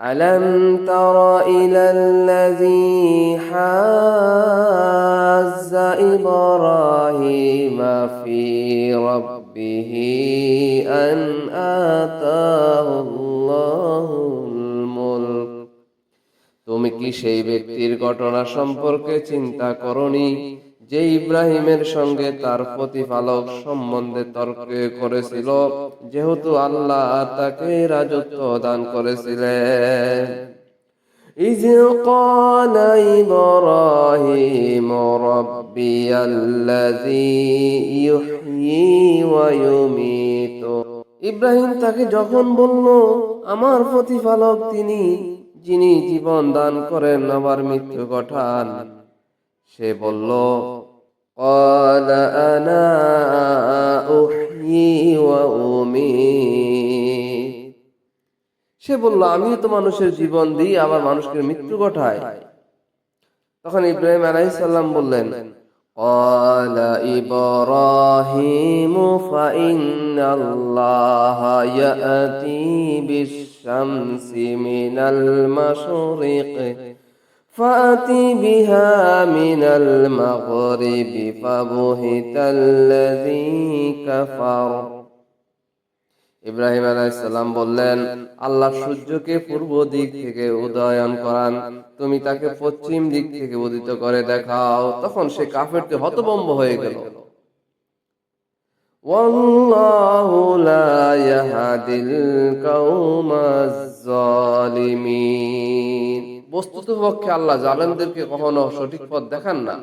ألم تر إلى الذي حاز إبراهيم في ربه أن آتاه الله الملك তুমি কি সেই ব্যক্তির ঘটনা সম্পর্কে চিন্তা করনি যে ইব্রাহিমের সঙ্গে তার প্রতিপালক সম্বন্ধে তর্ক করেছিল যেহেতু আল্লাহ তাকে রাজত্ব দান করেছিলেন إذ قال إبراهيم ربي الذي يحيي ويميت ইব্রাহিম তাকে যখন বলল আমার প্রতিপালক তিনি যিনি জীবন দান করেন আবার মৃত্যু ঘটান সে বলল قال أنا أحيي وأميت সে বলল আমিও তো মানুষের জীবন দিই আবার মানুষকে মৃত্যু ঘটাই তখন ইব্রাহিম আলাইসাল্লাম বললেন قال إبراهيم فإن الله يأتي بالشمس من المشرق فأت بها من المغرب فبهت الذي كفر ইব্রাহিম আলাইসাল্লাম বললেন আল্লাহ সূর্যকে পূর্ব দিক থেকে উদয়ন করান তুমি তাকে পশ্চিম দিক থেকে উদিত করে দেখাও তখন সে কাফেরতে হতবম্ব হয়ে গেল والله لا يهدي القوم الظالمين বস্তুত পক্ষে আল্লাহ জালেমদেরকে কখনো সঠিক পথ দেখান না।